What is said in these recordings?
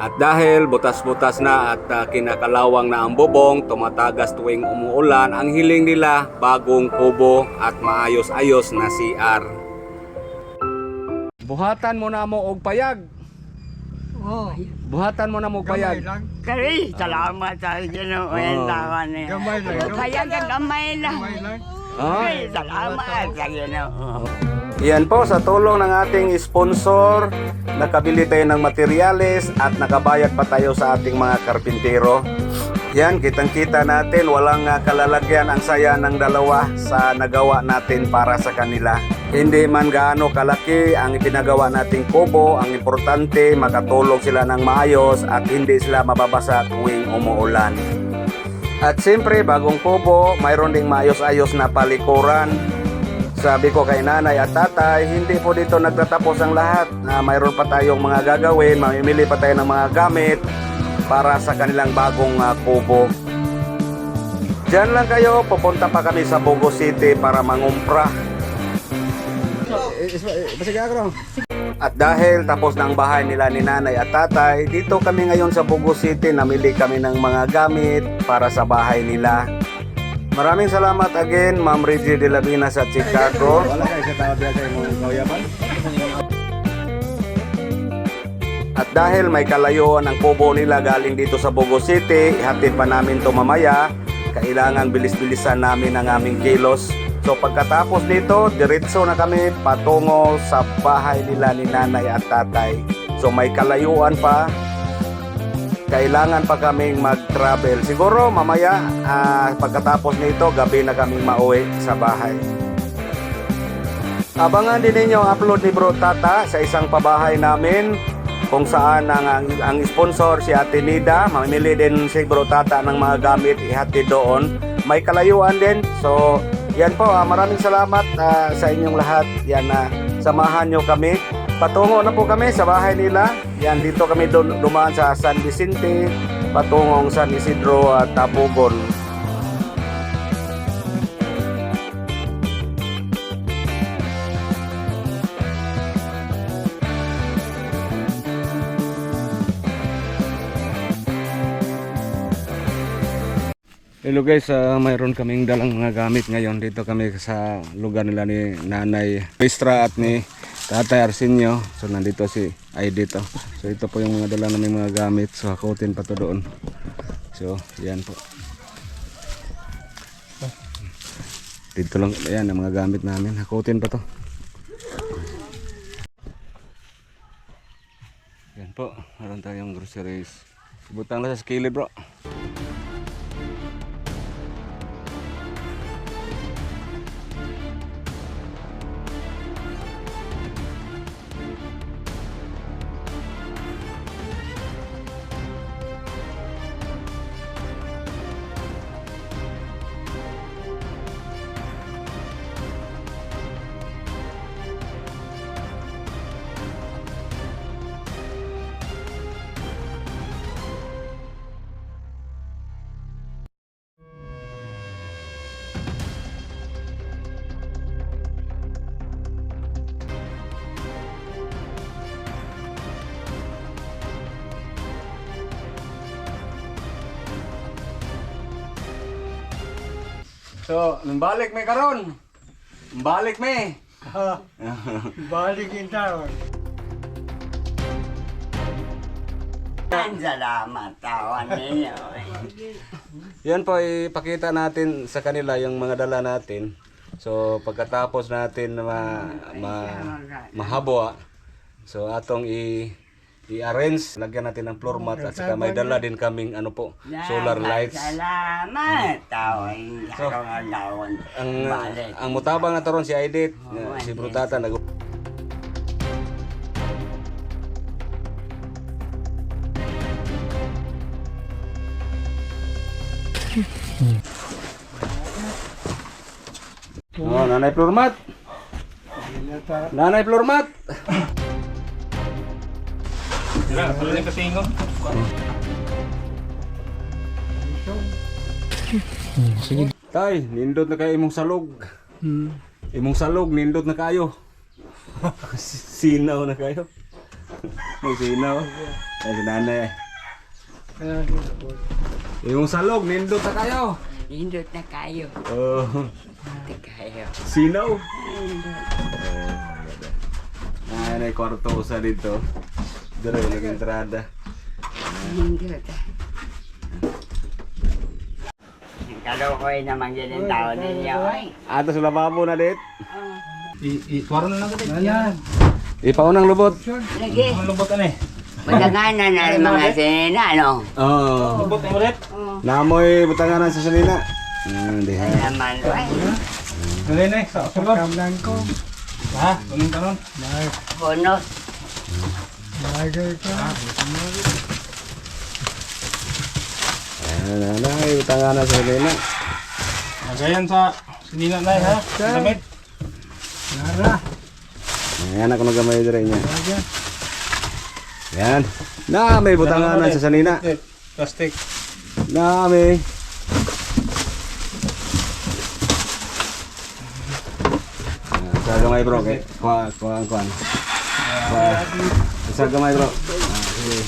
At dahil butas-butas na at ah, kinakalawang na ang bubong, tumatagas tuwing umuulan, ang hiling nila bagong kubo at maayos-ayos na CR. Buhatan mo na mo og payag. Oh, Buhatan mo na mo og payag. Kari, salamat sa Ginoo. Oh. Ang tawa niya. Gamay lang. Kaya ka gamay lang. Gamay lang. Ah. Kari, salamat sa Ginoo. Yan po, sa tulong ng ating sponsor, nakabili tayo ng materyales at nakabayad pa tayo sa ating mga karpintero. Yan, kitang-kita natin, walang ah, kalalagyan ang saya ng dalawa sa nagawa natin para sa kanila. Hindi man gaano kalaki ang ipinagawa nating kubo, ang importante makatulog sila ng maayos at hindi sila mababasa tuwing umuulan. At siyempre, bagong kubo, mayroon ding maayos-ayos na palikuran. Sabi ko kay nanay at tatay, hindi po dito nagtatapos ang lahat. Ah, mayroon pa tayong mga gagawin, mamimili pa tayo ng mga gamit para sa kanilang bagong ah, kubo. Diyan lang kayo, pupunta pa kami sa Bogo City para mangumpra. At dahil tapos na ang bahay nila ni nanay at tatay, dito kami ngayon sa Bogo City, namili kami ng mga gamit para sa bahay nila. Maraming salamat again, Ma'am Reggie de la Vina sa Chicago. Wala kayo sa tawag sa imong kauyapan? At dahil may kalayuan ang kubo nila galing dito sa Bogo City, ihatid pa namin to mamaya. Kailangan bilis-bilisan namin ang aming kilos. So pagkatapos nito, diretso na kami patungo sa bahay nila ni nanay at tatay. So may kalayuan pa, kailangan pa kaming mag-travel. Siguro mamaya ah, pagkatapos nito, gabi na kaming mauwi sa bahay. Abangan din ninyo ang upload ni Bro Tata sa isang pabahay namin kung saan ang, ang, ang sponsor si Ate Nida. Mamimili din si Bro Tata ng mga gamit ihatid doon. May kalayuan din. So, yan po. ah, maraming salamat ah, sa inyong lahat. Yan na samahan nyo kami. Patungo na po kami sa bahay nila. Yan, dito kami dumaan sa San Vicente, patungong San Isidro at Tabugon. Hello guys, ah, mayroon kaming dalang mga gamit ngayon dito kami sa lugar nila ni Nanay Mistra at ni Tatay Arsenio. So nandito si ay dito. So ito po yung mga dala naming mga gamit. So hakutin pa to doon. So yan po. Dito lang, ayan ang mga gamit namin. Hakutin pa to. Yan po, meron tayong groceries. Butang lang sa skili bro. So, balik may karon. Balik may. Balik yung tawag. Ang salamat tawa ninyo. Yan po, ipakita natin sa kanila yung mga dala natin. So, pagkatapos natin na ma, ma, mahabwa, so atong i i-arrange, lagyan natin ng floor mat at saka may dala din kaming ano po, solar lights. Salamat. Ikaw ang lawan. Ang ang mutabang na taron si Aidit, si Brutata nag Oh, nanay floor mat. Nanay floor mat. Tay, nindot na kayo imong salog. Imong salog, nindot na kayo. Sinaw na kayo. May sinaw. Ay, si nanay. Yung salog, nindot na kayo. Hindot na kayo. Oh, Hindi kayo. sinaw. Hindot. Ah, may kwarto sa dito. Dito yung entrada. Hindot. Kalukoy naman yun ang tao ninyo. Ay. Ato sa lababo na dit. Ayan. Ipaunang lubot. Lagi. Lubot ano eh? Matanganan na ang mga sinina, no? Oh. Lubot mo ulit? Namoy butanganan sa salina. Hmm, di ha. Ay naman, ay. Dali na eh, sa sulod. Kamlan ko. Ha? Tuning kanon. Bonus. Lagay ko. Ayan, nanay, butanganan sa salina. Magayan sa sinina na eh, ha? Damit. Nara. Ayan ako nagamay dire niya. Lagyan. Yan. Na may butanganan sa salina. Eh, Plastic. Na may. Ah, Sa gamay bro, kay kuha kuha kuha. Kuha. Sa gamay bro. Ah, sige.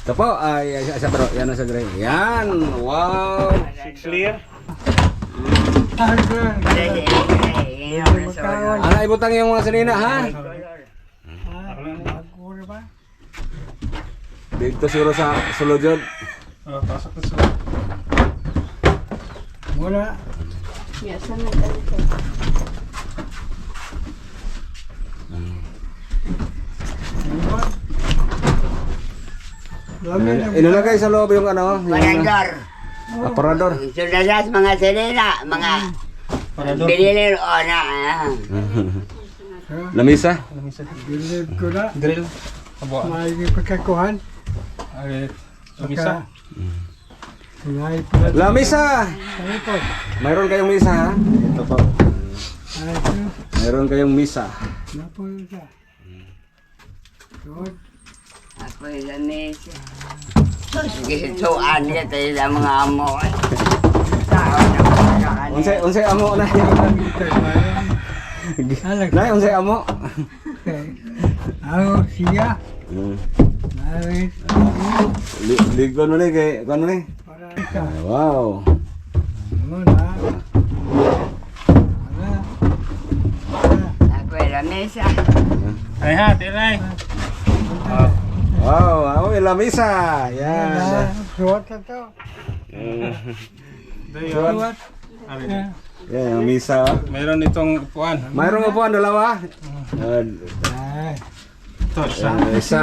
Ito po, ay, ay, sa bro, yan ang sa gray. Yan, wow! Clear. Lagyan. Dali, dali. Inom na sa ulo. Ano ibutang yung mga salina, ha? Ako na ba? Dito siguro sa Sulodjod. Oh, pasok na sulod. Wala. Dami na. Inilagay sa loob yung ano, yung Panandor. aparador. Sudadas mga sinina, mga Parador. binili o na. ah. Lamisa. Bilib ko na. Drill. Abo. May pagkakuhan. Ay, lamisa. Lamisa! Ano? Mayroon kayong misa, ha? Ito po. Ay, ito. Mayroon kayong misa. Napunta. Doon. Ako yung lamesa. Gisuan ka tayo sa mga amo. ay. Tao na mga kanina. Unsay unsay amo na. Alag. Nay unsay amo. Ako siya. Mm. Ay, Li ligon mo ni kay kuno ni. para ka. Ah, Wow. Ano na? Ano? Ako yung lamesa. Ay ha, tinay. Oh. Wow, yung lamisa. Yan. Yan. Suot na to. Ari. Yan yung misa. oh. Mayroon itong upuan. Mayroon mo po ang dalawa. Uh, Ay. Ito, isa. isa.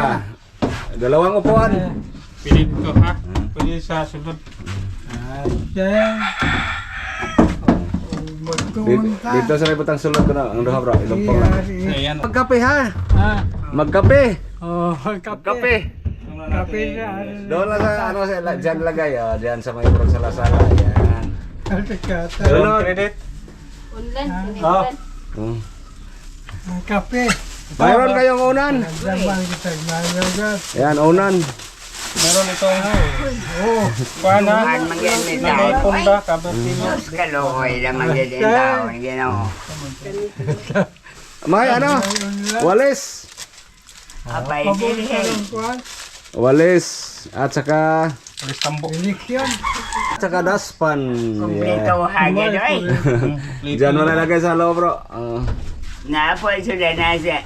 Dalawang upuan. Pili dito ha. Pwede sa sulod. Ay, yan. Dito, sa may butang sulod ko na. Ang duha bro, na. Ayan. Magkape ha. Ah. Magkape. Oh, kape. Kape na. Doon lang sa ano sa la- dyan lagay oh, dyan sa may bro sa lasala. Yan. Kata. Sunod. Credit. Ah. Hmm. Kape. Mayroon kayong unan. Yan, unan. Meron Oh. upuan ha. Kuhan magyan ni Na may tao. punda, kabertino. Diyos kalukoy naman yun ang tao. Ginawa. May ano? Walis. Abay, Paborito silhin. ng kuhan. Walis. At saka Alis tambo. Eleksyon. at saka daspan. Kumplito Yeah. hagad oy. Diyan mo nalagay sa loob bro. Oh. Napo sila na siya.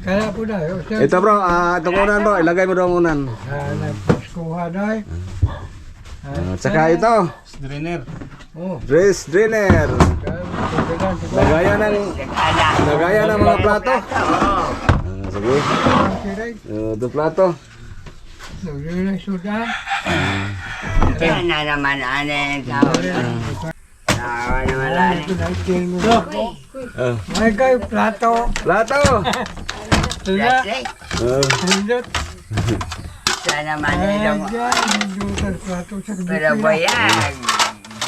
Kaya po na. yun. ito bro, ah, itong unan bro. Ilagay mo daw ang unan. Ah, nagpaskuhan ay. At saka ito. Drainer. Oh. Dress dinner. Lagayan ng Sakala. lagayan ng mga plato. Oo. Sige. Uh, ito plato. Sudan. Yan na naman yung tao. Tao naman ano. Ah, May kayo plato. plato. Tula. Plastic. Ah, Hindot. Sana man Ay, ilong. dyan. Hindutan plato sa Pero boyag.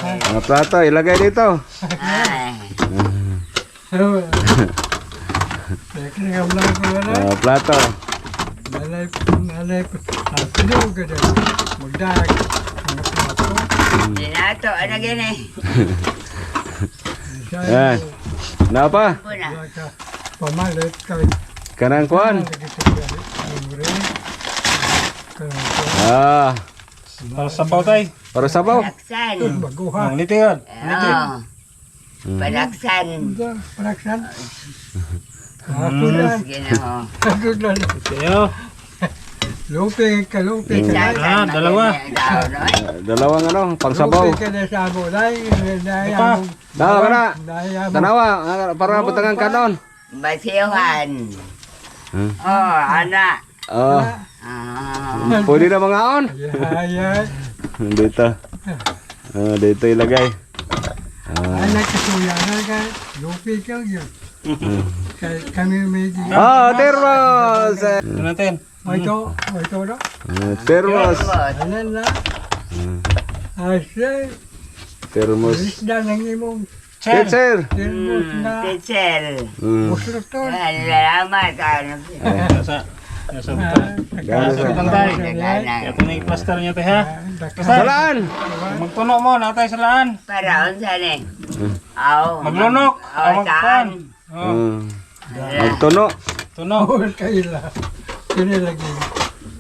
mga plato, ilagay dito. Ay. Kaya lang ko wala. Ah, plato. Plato. Ano gini? Yan. Pa? Puna. Wala ka. Pamalit ka. Kanang kuan. Ah, Para sa pautay. para sabaw. Palaksan. baguhan. Ang liti yun. Oo. Palaksan. Palaksan. Asulan. Ginoo. Asulan. Kayo. Luping ka, luping ka. Minsan Ah, dalawa. No? Dalawang ano, pang sabaw. Luping ka na sa amo. Dahil, dahil Apa? amo. Daw kana. Dahil amo. Tanawa, ah, para butangan kanon. Basihan. Hmm. Oh, anak. Oh, Ah. pwede na mga on. Ay, ay. Dito. Ah, dito ilagay. Ah. Anak kasuya na ka. Luping ka yun. Kami may Ah, termos. Ito natin. Ito, ito na. Ah, Termos. Anan na. Asay, Termos. isda ng imong Sir. Teacher. termos na Teacher. Mm. musluton. Salamat. Sa- na i-plaster niyo tayo ha. Salaan. Magtuno mo, natay sa laan. Para unsan eh. Aw. Maglunok. Aw. Oh, Mm. Magtuno. tuno. Kaila. Kinilagi.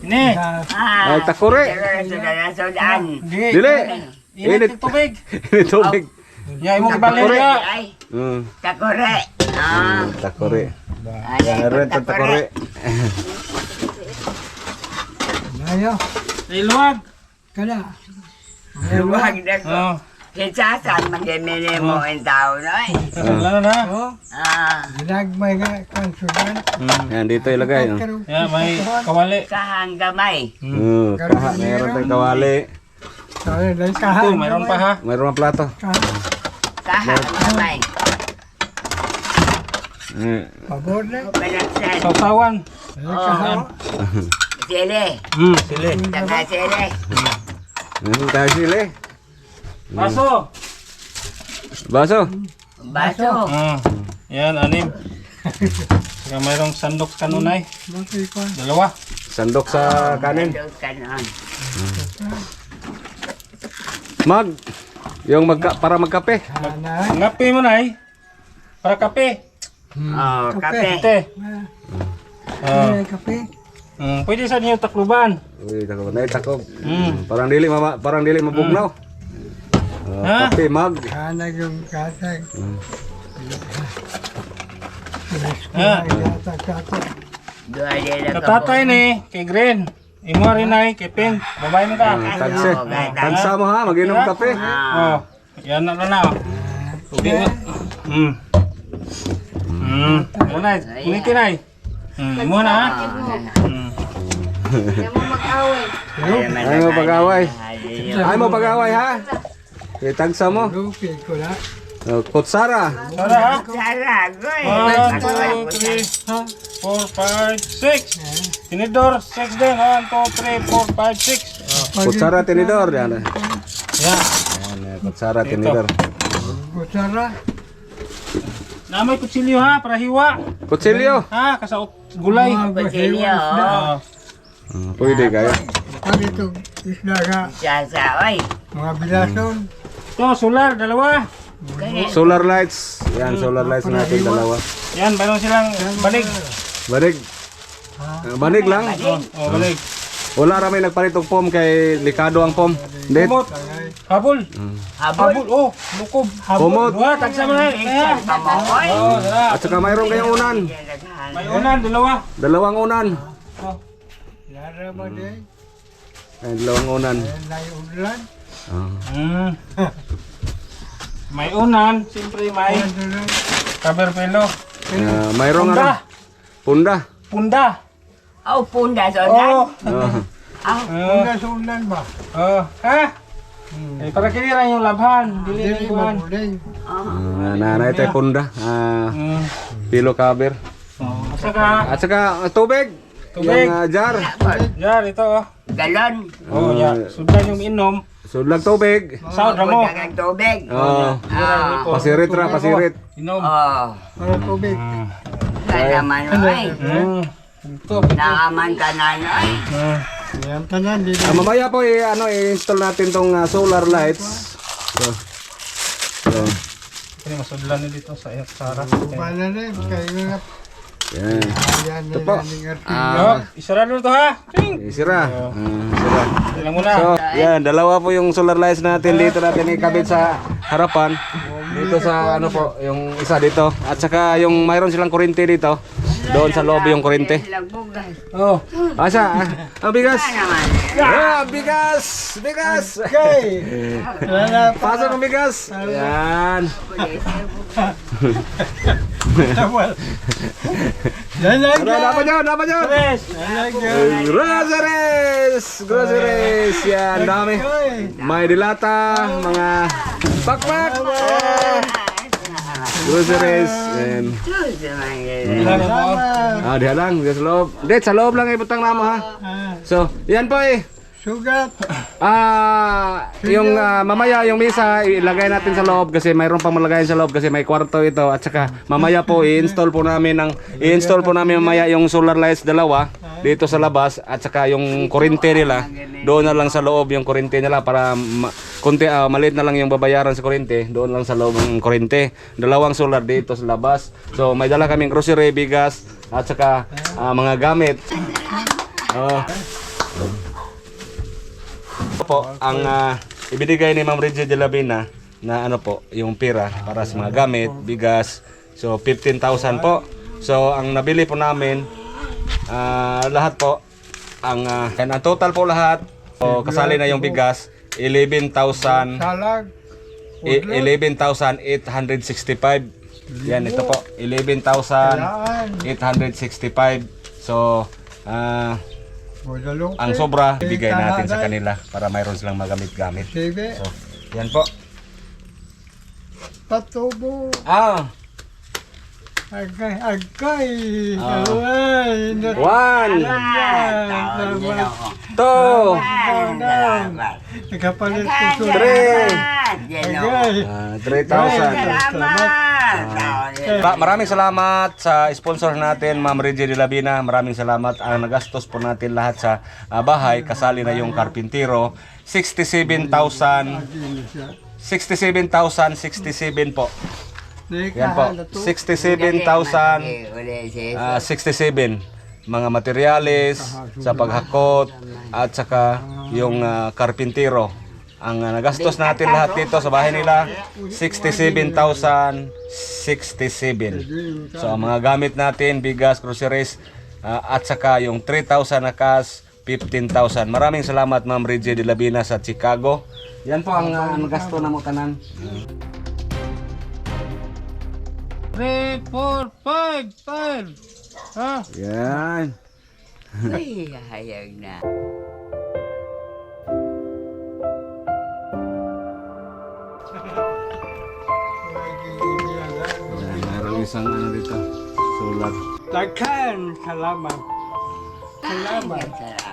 Ini. Na Ah. Ay, takore. Na sudan. Di. Dili. Yung tubig. Ini tubig. Ya, imong ibalik Takore. ya. Mm. takore. Ah. Takore. Ay, Meron ito takore. nayo. Iluwag. Kana. Huwag na ko. Oh. Kinsasan magimili mo ang tao no eh. Wala na. Oh, Ah. ginagmay nga kansudan. Yan, dito ilagay. oh. Ya, may kawali. Kahang gamay. Mm. Kaha, meron tayong kawali. Sorry, dahil Ito, kahan. mayroon pa ha. Mayroon ang plato. Kahan. Kahang gamay. Mm. Pabor na. Palaksan. Sausawan. Dahil kahan. Sili. Hmm, sili. Saka sili. Mm, tayo sili. Baso. Baso. Baso. Ah, yan, anim. Saka mayroong sandok kanunay. Bakit ko? Dalawa. Sandok sa kanin. Mag. Yung magka, para magkape. Hanay. Ngapi mo na Para kape. Oh, kape. Ah, Ah, eh, kape. mm, pwede sa niyo takluban. Uy, tako na tako. Mm. Parang dili mama, parang dili mabugnaw. Ah, Ha? kape mag. Hanay yung. Ah. Dua dia dah Katatay ni, kay Green. Imo rin ay, kay Ping. Babay mo ka. Tagse. Tagsa mo ha, maginom kape. Ah. Oh, yan na na na. oh. Tubig na. Mm. Mm. Yan na, ulitin ay. Mm, imo na ha. Mm. Ay mo pag-away. Ay mo. Eh, tagsa mo. Na. Tara ha. Sarah, goy. One, two, three, four, five, six. Tinidor, six din. One, two, three, four, five, six. Oh, Kutsara tinidor yan. yan. Yan, eh, kutsara tinidor. Kutsara. Na may kutsilyo ha, para hiwa. Kutsilyo. Ha, kasaot gulay. Mga Kutsilyo. isda. Oh, Ah, Pwede kaya. Pag ito isda nga. Sasa, oy. Mga bilason. Ito, solar, dalawa. Solar lights. Yan, solar lights natin dalawa. Yan, mayroon silang banig. Banig. Ah, banig lang. Oh, oh banig. Wala ramay nagpalit og pom kay likado ang pom. Hindi. Kumot. Habol. Habol. Habol, oh, lukob. Habol. Kumot. Dua, tagsa mo na. Oh. At saka mayroon kayong unan. May unan, dalawa. Dalawang unan. Oh. Lara mo din. Ay, dalawang unan. Lay ulan. Ah. Mm. May unan, siyempre may Ano lang. cover pelo. Ah, mayroong Punda. ano? Punda. Punda. Oh, punda so Oh. Ah. Ah, Oh. Una sa ulan ba? Oh. Ha? Eh, para kinira yung labhan. Dili Dili ni kuhan. mabuling. Ah, nanay tayo punda. Ah, Mm. pilo cover. Oh. At saka, At saka ah, tubig. Tubig. Yung ah, jar. yan, ito oh. galon. Oh, Ah. yan. Sundan yung inom. Sudlag tubig. Sound mo. Punta ng tubig. Oh. Ah. Pasirit ra, pasirit. Inom. Oh, Para tubig. kaya naman. Mm. Ito. Naaman ka na, oy. Mm. Yan tanan. Dili. Ah, mamaya po i ano i-install natin tong ah, solar lights. So. So. Ini masudlan ni dito sa Sarah. Bala na. Kaya nga. Yan. Ayan Ito na po. yan artista. Ah, Oh, isarado to ha. Ting. eh, sira. Ah, sira. Alam mo na. So, yan, dalawa po yung solar lights natin dito natin ikabit sa harapan. Dito sa ano po, yung isa dito. At saka yung mayroon silang kuryente dito. Doon sa lobby yung kuryente. Lagbugas. Oh, asa? Ah, ang bigas. Ah, bigas! Bigas! Okay. Pasok ang bigas! Yan. Ano, dapat yun, dapat yun! Groceries! Groceries! Yan, dami. May dilata, mga pakpak! Groceries. Salamat. Ah, diha lang, diha sa loob. Hindi, sa loob lang ibutang namo ha. Ah, So, yan po eh. Sugat. Ah, yung ah, mamaya yung misa ilagay natin sa loob kasi mayroon pang malagay sa loob kasi may kwarto ito at saka mamaya po i-install po namin ng i-install po namin mamaya yung solar lights dalawa dito sa labas at saka yung kuryente nila. Doon na lang sa loob yung kuryente nila para ma- kunti ah, maliit na lang yung babayaran sa kuryente doon lang sa loob ng kuryente dalawang solar dito sa labas. So may dala kaming grocery bigas at saka ah, mga gamit. Oh po ang ah, ibinigay ni Ma'am Reggie de Lavina na ano po, yung pira para sa mga gamit, bigas. So 15,000 po. So ang nabili po namin ah, lahat po ang ah, and ang total po lahat so, kasali na yung bigas 11,000 Salag. i- 11,865. Yan ito po, 11,865. So Budalo. Ang sobra ibigay natin sa kanila para mayroon silang magamit-gamit. So, yan po. Patubo. Ah, Agay. Agay. Ah. One, two, Salamat. Nakapalit ko three, Agay. ah, 3,000. Salamat. Ma- maraming salamat sa sponsor natin, Ma'am Reggie de Lavina. Maraming salamat. Ang nagastos po natin lahat sa ah, bahay, kasali na yung karpintero. 67,000, 67,067 po. Yan po. 67,000. Ah, 67 mga materyales sa paghakot at saka yung ah, karpintero. Ang ah, nagastos natin lahat dito sa bahay nila 67,067. So ang mga gamit natin, bigas, groceries ah, at saka yung 3,000 na cash, 15,000. Maraming salamat Ma'am Reggie de Labina sa Chicago. Yan po ang, uh, ang gasto na mo tanan. 3, 4, 5, 5. Ha? Yan. Ay, hayag na. Mayroong isang ano dito, solar. Takhan. Salamat. Salamat.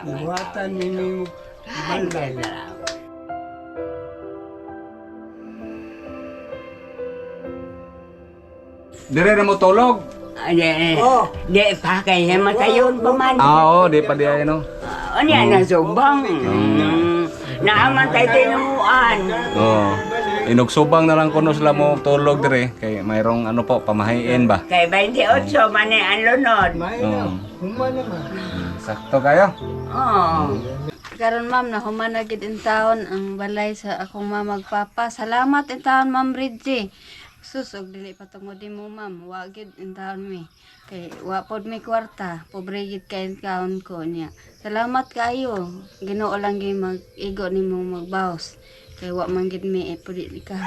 Iwatan ninyo balay. Dire na mo tulog. Ade, di pa kaya matayon pa man. Ah, oo, di pa di ay no. Ano yan, nasubang. Mm. Naaman tayo tinuan. Oo. Inugsubang na lang kuno sila mo tulog dire kay mayroong ano po pamahain ba. Kay 28 man eh, ang lunod. Oo. na. Human naman. Sakto kayo. Oo. Karon ma'am na humanagid in taon ang balay sa akong mamagpapa. Salamat in taon ma'am Reggie. Sus og dili patungod mo ma'am. Wa gid in taon mi. Kay wa pod mi kwarta. Pobre gid kay in taon ko niya. Salamat kayo. Ginoo lang gyud mag-igo nimo magbaos. Kay wa man gid mi eh, pudi ka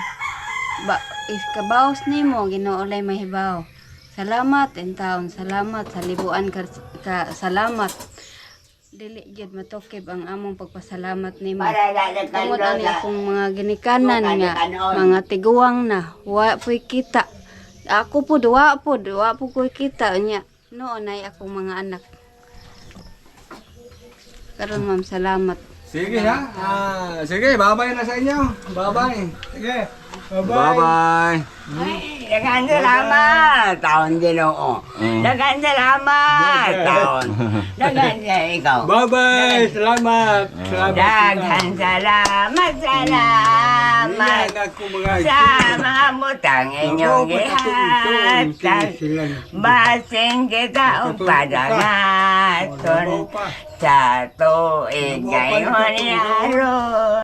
ba is kabaos nimo Ginoo lay mahibaw. Salamat in taon. Salamat sa libuan ka, ka salamat. Dili gyud matukib ang among pagpasalamat nimo. Tungod ani akong mga ginikanan nga mga tiguang na wa po'y kita. Ako po wa po wa po ko'y kita nya. Noon ay akong mga anak. Karon ma'am salamat. Sige ha. Ah, sige, babay na sa inyo. Babay. Sige. Bye-bye. Ay, Daghang salamat, taon ginoo. Mm. Daghang salamat, taon. Daghang sa ikaw. Bye-bye! Salamat! Salamat! Daghang salamat, salamat. Sa mga butang inyong gihatag. Basing kita upadangaton sa tuig ngayon araw